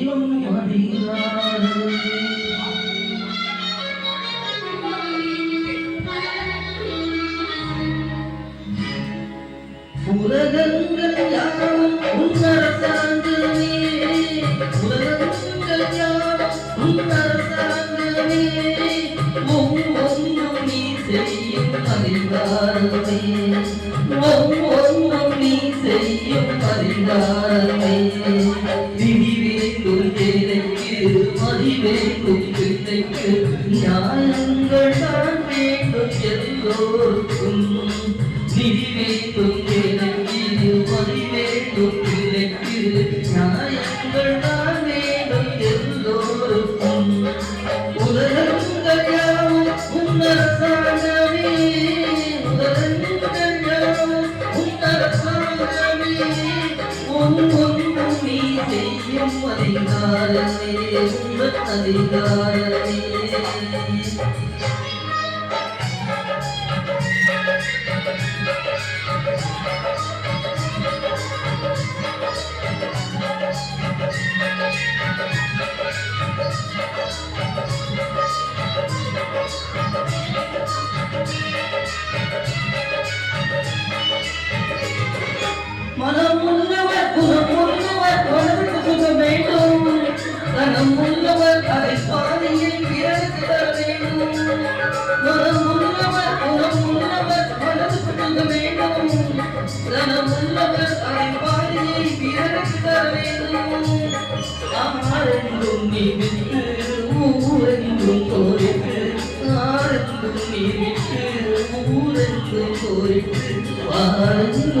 தெய்வம் மதினாரே செய்யும் அறிந்தாரமே ஒவ்வொன்றும் செய்யும் அறிந்தாரமே பிள்ளைக்கு நியாயங்கள் தான் வேண்டும் எல்லோருக்கும் நிதி வேண்டும் எனக்கு மதி வேண்டும் பிள்ளைக்கு நியாயங்கள் தான் வேண்டும் எல்லோருக்கும் உலகங்கள் யாவும் உன்னரசாங்கமே உலகங்கள் யாவும் உன்னரசாங்கமே ஒவ்வொன்றும் நீ செய்யும் அதிகாரமே உங்கள் அதிகாரமே మనం ముందు మరి స్వామి మనం ముందు మనం ముందు మనసు పుట్టుక వేణు మన ముందు పాలి విరక్షిత వేణు ఆరండు ఊరందు కోరికు ఆరండు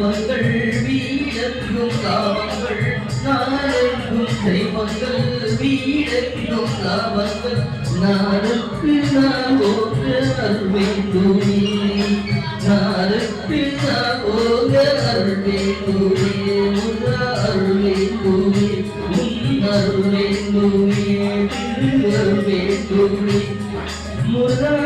ദൈവങ്ങൾ വീഴത്തിനും കാവങ്ങൾ നാലെങ്കും ദൈവങ്ങൾ വീഴത്തിനും കാവങ്ങൾ നാടക്ക് നാവോക അരുമേ തൂണി നാടക്ക് നാവോക അരുമേ തൂണി അരുമേ തൂണി അരുമേ തൂണി അരുമേ മുരാ